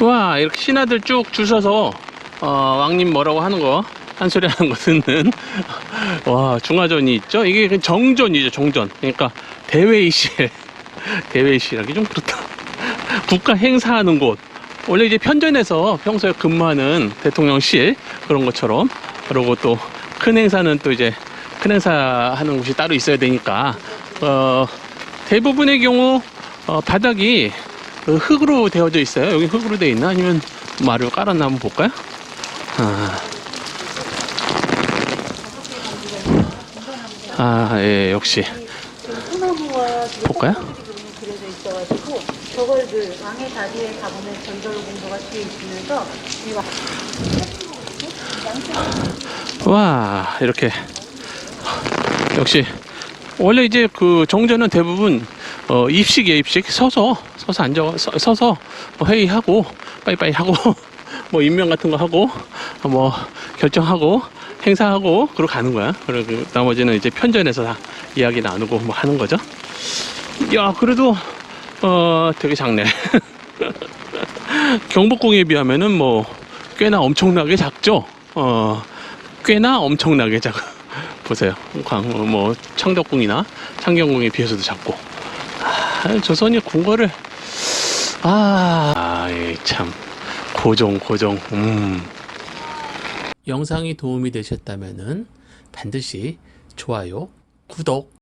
와 이렇게 신하들 쭉줄 서서 어, 왕님 뭐라고 하는 거 한 소리 하는 거 듣는 와 중화전이 있죠? 이게 그 정전이죠 정전. 그러니까 대회의실 대회의실하기 좀 그렇다. 국가 행사하는 곳. 원래 이제 편전에서 평소에 근무하는 대통령실 그런 것처럼 그리고 또 큰 행사는 또 이제 큰 행사 하는 곳이 따로 있어야 되니까. 어 대부분의 경우 어, 바닥이 그 흙으로 되어져 있어요. 여기 흙으로 되어 있나? 아니면 말을 깔았나 한번 볼까요? 아, 아, 예, 역시. 소나무와 볼까요? 저걸 그 왕의 다리에 가보면 전설 공도가 뒤에 있으면서 와, 이렇게. 역시. 원래 이제 그 정전은 대부분 어, 입식이에요, 입식. 서서, 서서 앉아, 서, 서서 뭐 회의하고, 빠이빠이 하고, 뭐 임명 같은 거 하고, 뭐 결정하고, 행사하고, 그러고 가는 거야. 그리고 그 나머지는 이제 편전에서 다 이야기 나누고 뭐 하는 거죠. 야, 그래도, 어, 되게 작네. 경복궁에 비하면은 뭐, 꽤나 엄청나게 작죠? 어, 꽤나 엄청나게 작아. 보세요. 광, 뭐, 창덕궁이나 창경궁에 비해서도 작고. 아, 조선이 궁궐을, 아, 아, 예, 참. 고종, 고종, 음. 영상이 도움이 되셨다면은 반드시 좋아요, 구독,